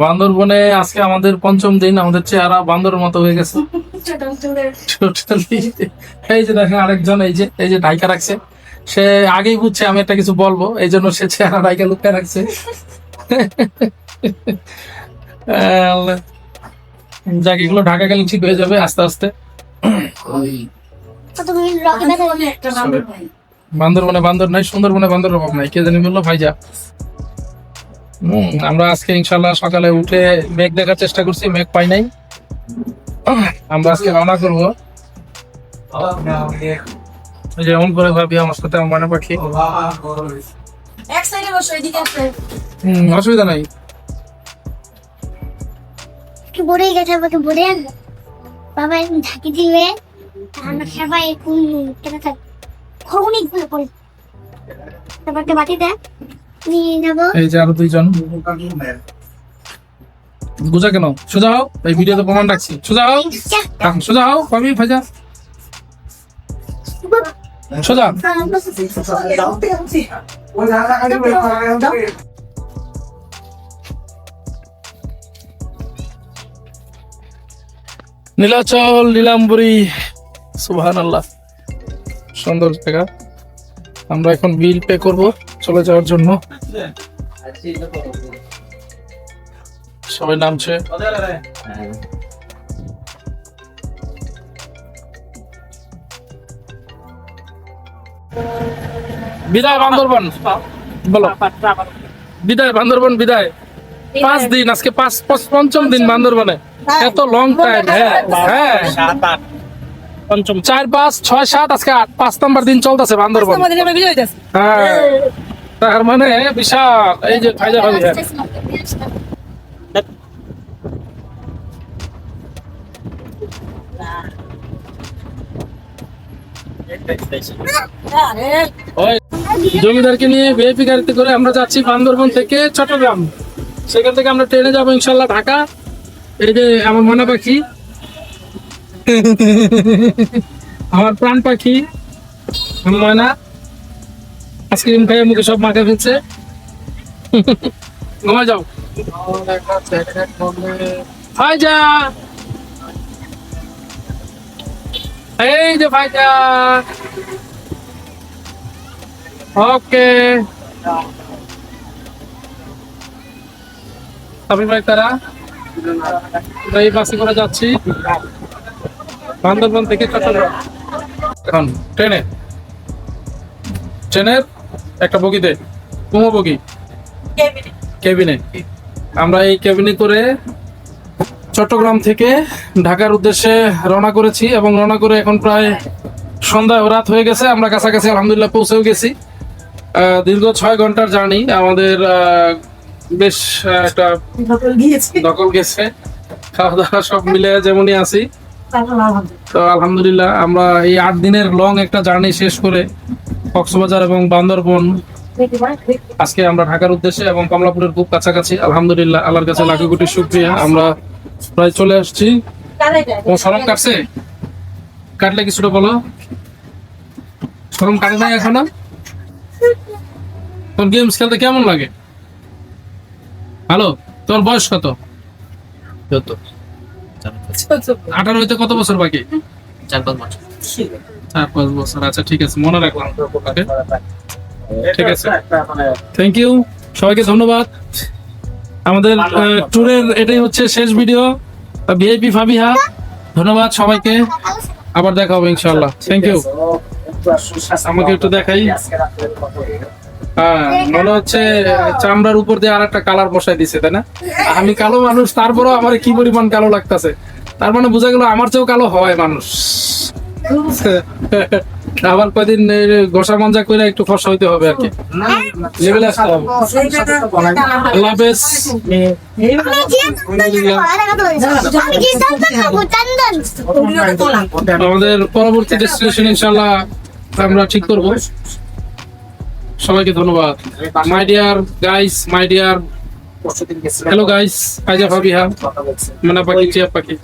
বান্দরবনে আজকে আমাদের পঞ্চম দিন আমাদের চেহারা বান্দর মতো হয়ে গেছে। এই যে দেখেন আরেকজন এই যে এই যে ঢাইকা রাখছে সে আগেই বুঝছে আমি একটা কিছু বলব এই জন্য সে চেহারা ডাইকা লুকিয়ে রাখছে। যাক এগুলো ঢাকা গেলে ঠিক হয়ে যাবে আস্তে আস্তে বান্দরবনে বান্দর নাই সুন্দরবনে বান্দর অভাব নাই কে জানি বলল ভাইজা হম আমরা আজকে ইনশাল্লাহ সকালে উঠে মেঘ দেখার চেষ্টা করছি মেঘ পাই নাই। আমরা আজকে রওনা করব। এই যে এমন করে ভাবি আমার সাথে আমার মনে পাখি। অসুবিধা নাই। কি বড়ে গেছে আমাকে আনব বাবা এখন ঢাকি দিবে আমরা সবাই কোন কেন থাক খগুনি গুলো পড়ে? তারপর বাটি দেয়। নিয়ে যাব এই যে আরও দুইজন। গুজা কেন? সোজা হও। এই ভিডিওতে প্রমাণ রাখছি। সোজা হও। সোজা হও। কবি ভাজা। সোজা। নীলাচল, নীলাম্বরী। সুবহান আল্লাহ সুন্দর জায়গা। আমরা এখন বিল পে করব। চলে যাওয়ার জন্য। সবাই নামছে। বিদায় বান্দরবন। বলো। বিদায় বান্দরবন বিদায়। পাঁচ দিন আজকে পাঁচ পাঁচ- পঞ্চম দিন বান্দরবনে। এত লং টাইম হ্যাঁ হ্যাঁ। পঞ্চম চার পাঁচ ছয় সাত আজকে আট পাঁচ নাম্বার দিন চলতেছে বান্দরবন। হইতাছে। হ্যাঁ। তার মানে বিশাল এই যে ফাইজা ভাবি হ্যাঁ। জমিদারকে নিয়ে ভিআইপি গাড়িতে করে আমরা যাচ্ছি বান্দরবন থেকে চট্টগ্রাম। সেখান থেকে আমরা ট্রেনে যাব ইনশাল্লাহ ঢাকা। এই যে আমার মনে পাখি। আমার প্রাণ পাখি ময়না। আইসক্রিম খাইয়ে মুখে সব মাখে ফেলছে। ঘুমা যাও। ফাইজা। এই যে ফাইজা। ওকে। আমি ভাই, তারা? এই বাসে করে যাচ্ছি। বান্দরবন থেকে চট্টগ্রাম। এখন ট্রেনে। ট্রেনের একটা বগিতে কুমো বগি? কেবিনে। আমরা এই কেবিনে করে চট্টগ্রাম থেকে ঢাকার উদ্দেশ্যে রওনা করেছি এবং রওনা করে এখন প্রায় সন্ধ্যা রাত হয়ে গেছে। আমরা কাছাকাছি আলহামদুলিল্লাহ পৌঁছেও গেছি। দীর্ঘ ছয় ঘণ্টার জার্নি। আমাদের বেশ একটা দখল গেছে। খাওয়া দাওয়া সব মিলে যেমনই আছি। তো আলহামদুলিল্লাহ আমরা এই আট দিনের লং একটা জার্নি শেষ করে কক্সবাজার এবং বান্দরবন। আজকে আমরা ঢাকার উদ্দেশ্যে এবং কমলাপুরের খুব কাছাকাছি আলহামদুলিল্লাহ আল্লাহর কাছে লাখো কোটি শুক্রিয়া। আমরা প্রায় চলে আসছি। ও সরম কাটছে? কাটলে কিছুটা বলো। সরম কাটে নাই এখনও? তোর গেমস খেলতে কেমন লাগে? হ্যালো তোর বয়স কত? আঠারো হইতে কত বছর বাকি? চার পাঁচ বছর। চার পাঁচ বছর। আচ্ছা ঠিক আছে, মনে রাখলাম? ঠিক আছে। থ্যাংক ইউ সবাইকে ধন্যবাদ। আমাদের ট্যুরের এটাই হচ্ছে শেষ ভিডিও ভিআইপি ফাবিহা, ধন্যবাদ সবাইকে। আবার দেখা হবে ইনশাআল্লাহ। থ্যাংক ইউ আমাকে একটু দেখাই। হ্যাঁ মনে হচ্ছে চামড়ার উপর দিয়ে আর একটা কালার বসাই দিছে, তাই না? আমি কালো মানুষ, তারপরেও আমার কি পরিমাণ কালো লাগতেছে? তার মানে বোঝা গেল আমার চেয়েও কালো হয় মানুষ। আবার কদিন গোসা মঞ্জা করে একটু ফসা হইতে হবে আর কি। লেভেলে আসতে হবে। আল্লাহ আমাদের পরবর্তী ডেস্টিনেশন ইনশাল্লাহ আমরা ঠিক করব। সবাইকে ধন্যবাদ। My dear guys my dear hello guys Faiza Fabiha Mana পাখি চিয়া পাখি